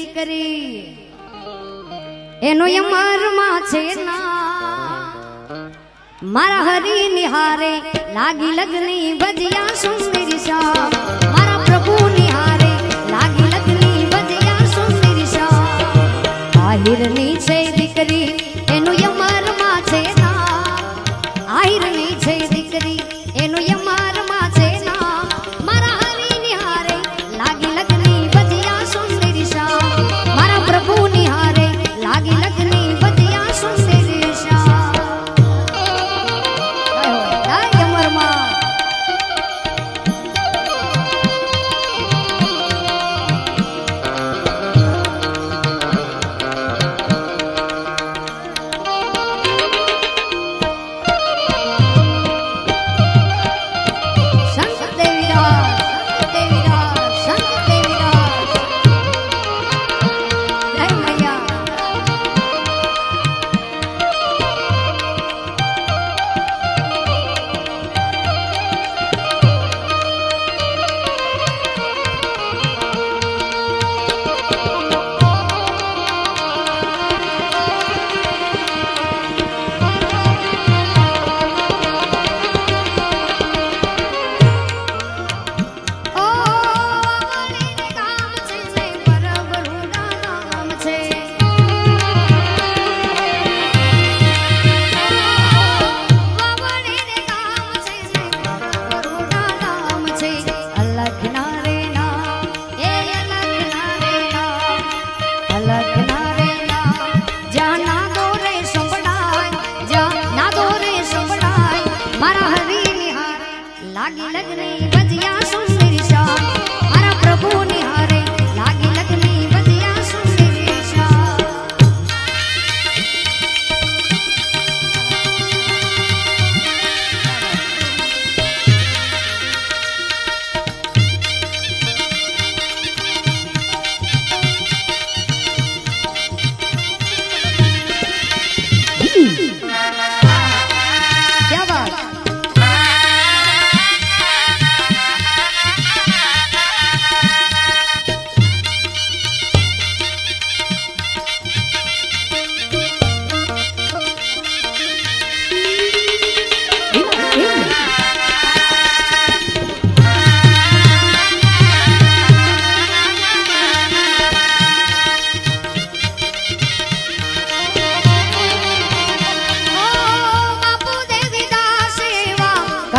દીકરી એનો યમારમાં છે ના. મારા હરી નિહારે લાગી લગની ભજિયા સુંદરી શામ મારા પ્રભુ નિહારે લાગી લગની ભજિયા સુંદરી શામ આહિરની લાગે લગને બજ્યા સુંદર શાન મારા પ્રભુની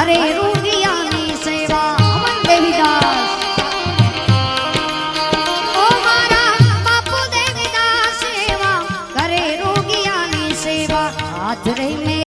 Ada.